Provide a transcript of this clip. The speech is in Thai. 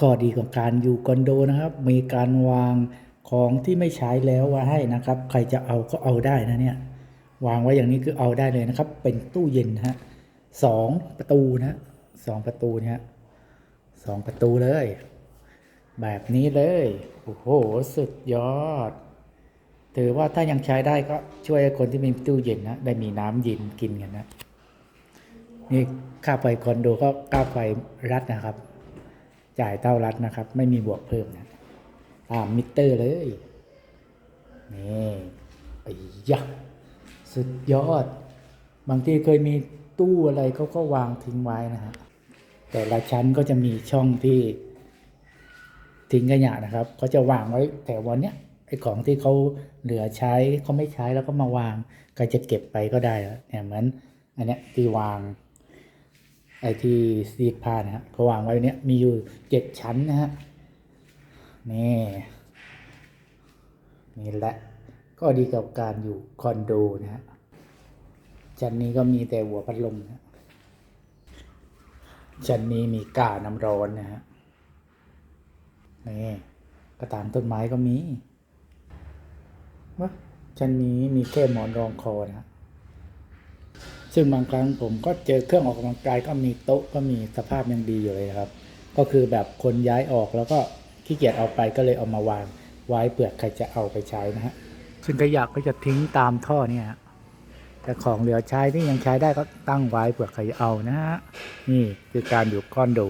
ข้อดีของการอยู่คอนโดนะครับ มีการวางของที่ไม่ใช้แล้วไว้ให้นะครับ ใครจะเอาก็เอาได้นะเนี่ยวางไว้อย่างนี้คือเอาได้เลยนะครับ เป็นตู้เย็นฮะสองประตูนะสองประตูเนี่ยสองประตูเลย แบบนี้เลยโอ้โหสุดยอด ถือว่าถ้ายังใช้ได้ก็ช่วยคนที่มีตู้เย็นนะได้มีน้ำเย็นกินกันนะนี่ค่าไฟคอนโดก็ค่าไฟรัฐนะครับ จ่ายเท่ารัฐนะครับ ไม่มีบวกเพิ่มนะตามมิเตอร์เลย นี่ไอ้ยะสุดยอด บางทีเคยมีตู้อะไรเขาก็วางทิ้งไว้นะฮะ แต่ละชั้นก็จะมีช่องที่ทิ้งขยะนะครับเขาจะวางไว้แต่วันเนี้ยไอ้ของที่เขาเหลือใช้เขาไม่ใช้แล้วก็มาวางใครจะเก็บไปก็ได้แล้วเนี่ยเหมือนอันเนี้ยที่วาง ไอ้ที่ซีดผ้านะฮะเขาวางไว้เนี้ยมีอยู่เจ็ดชั้นนะฮะนี่นี่แหละก็ดีกับการอยู่คอนโดนะฮะชั้นนี้ก็มีแต่หัวพัดลมนะชั้นนี้มีกาน้ำร้อนนะฮะนี่กระถางต้นไม้ก็มีวะชั้นนี้มีแค่หมอนรองคอนะฮะ ซึ่งบางครั้งผมก็เจอเครื่องออกกำลังกายก็มีโต๊ะก็มีสภาพยังดีอยู่เลยครับ ก็คือแบบคนย้ายออกแล้วก็ขี้เกียจเอาไปก็เลยเอามาวางไว้เผื่อใครจะเอาไปใช้นะฮะซึ่งขยะก็จะทิ้งตามท่อเนี่ยแต่ของเหลือใช้ที่ยังใช้ได้ก็ตั้งไว้เผื่อใครเอานะฮะนี่คือการอยู่คอนดู